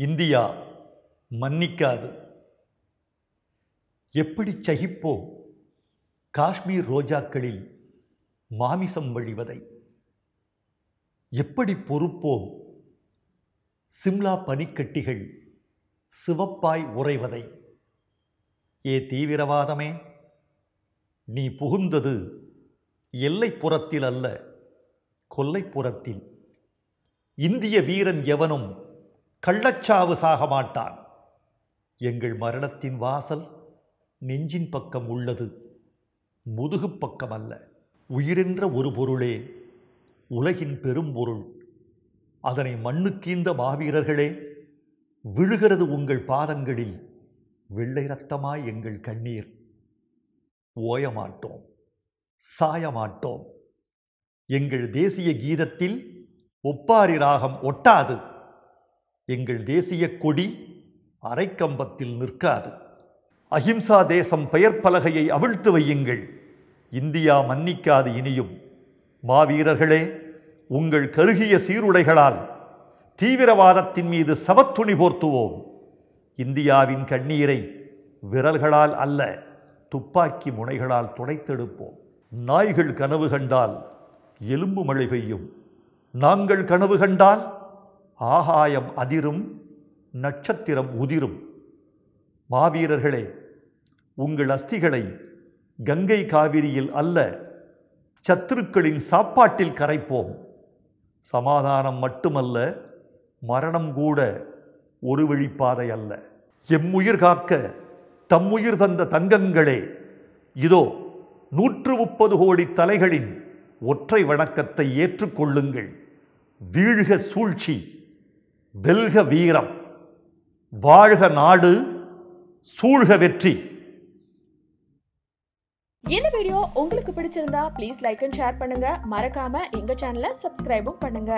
India மன்னிக்காது. எப்படி சகிப்போம்? காஷ்மீர் ரோஜாக்களில் மாமிசம் வழிவதை. எப்படி பொறுப்போம்? சிம்லா பனிக்கட்டிகள் சிவப்பாய் உறைவதை. ஏ தீவிரவாதமே? நீ புகுந்தது எல்லைப்புறத்தில் அல்ல கொல்லைப்புறத்தில். இந்திய வீரன் எவனும் கள்ளச்சாவு சாக மாட்டான். எங்கள் மரணத்தின் வாசல் நெஞ்சின் பக்கம் உள்ளது. முதுகுப் பக்கம் அல்ல. உயிரென்ற ஒரு பொருளே உலகின் பெரும்பொருள் அதனை மண்ணுக்கீந்த மாவீரர்களே விழுகிறது உங்கள் பாதங்களில். வெள்ளை ரத்தமாய் எங்கள் கண்ணீர். ஓயமாட்டோம். சாயமாட்டோம். எங்கள் தேசிய கீதத்தில் ஒப்பாரி ராகம் ஒட்டாது. எங்கள் தேசிய கொடி அரைக்கம்பத்தில் நிற்காது. அஹிம்சா தேசம் பெயர் பலகையை அவிழ்த்து வையுங்கள். இந்தியா மன்னிக்காது இனியும். மாவீரர்களே உங்கள் கருகிய சீருடைகளால் தீவிரவாதத்தின் மீது சவத்துணி போர்த்துவோம். இந்தியாவின் கண்ணீரை விரல்களால் அல்ல துப்பாக்கி முனைகளால் துடைத்தெடுப்போம். நாய்கள் கனவு கண்டால் எலும்பு மழை பெய்யும். நாங்கள் கனவு கண்டால் ஆகாயம் அதிரும் நட்சத்திரம் உதிரும். மாவீரர்களே உங்கள் அஸ்திகளை கங்கை காவிரியில் அல்ல சத்துருக்களின் சாப்பாட்டில் கரைப்போம். சமாதானம் மட்டுமல்ல மரணம் கூட ஒரு வழிப்பாதை அல்ல. எம்முயிர் காக்க தம்முயிர் தந்த தங்கங்களே இதோ நூற்று முப்பது கோடி தலைகளின் ஒற்றை வணக்கத்தை ஏற்றுக்கொள்ளுங்கள். வீழ்க சூழ்ச்சி. வெல்க வீரம் வாழ்க நாடு சூழ்க வெற்றி. இந்த வீடியோ உங்களுக்கு பிடிச்சிருந்தா ப்ளீஸ் லைக் அண்ட் ஷேர் பண்ணுங்க. மறக்காம எங்க சேனலை சப்ஸ்கிரைபும் பண்ணுங்க.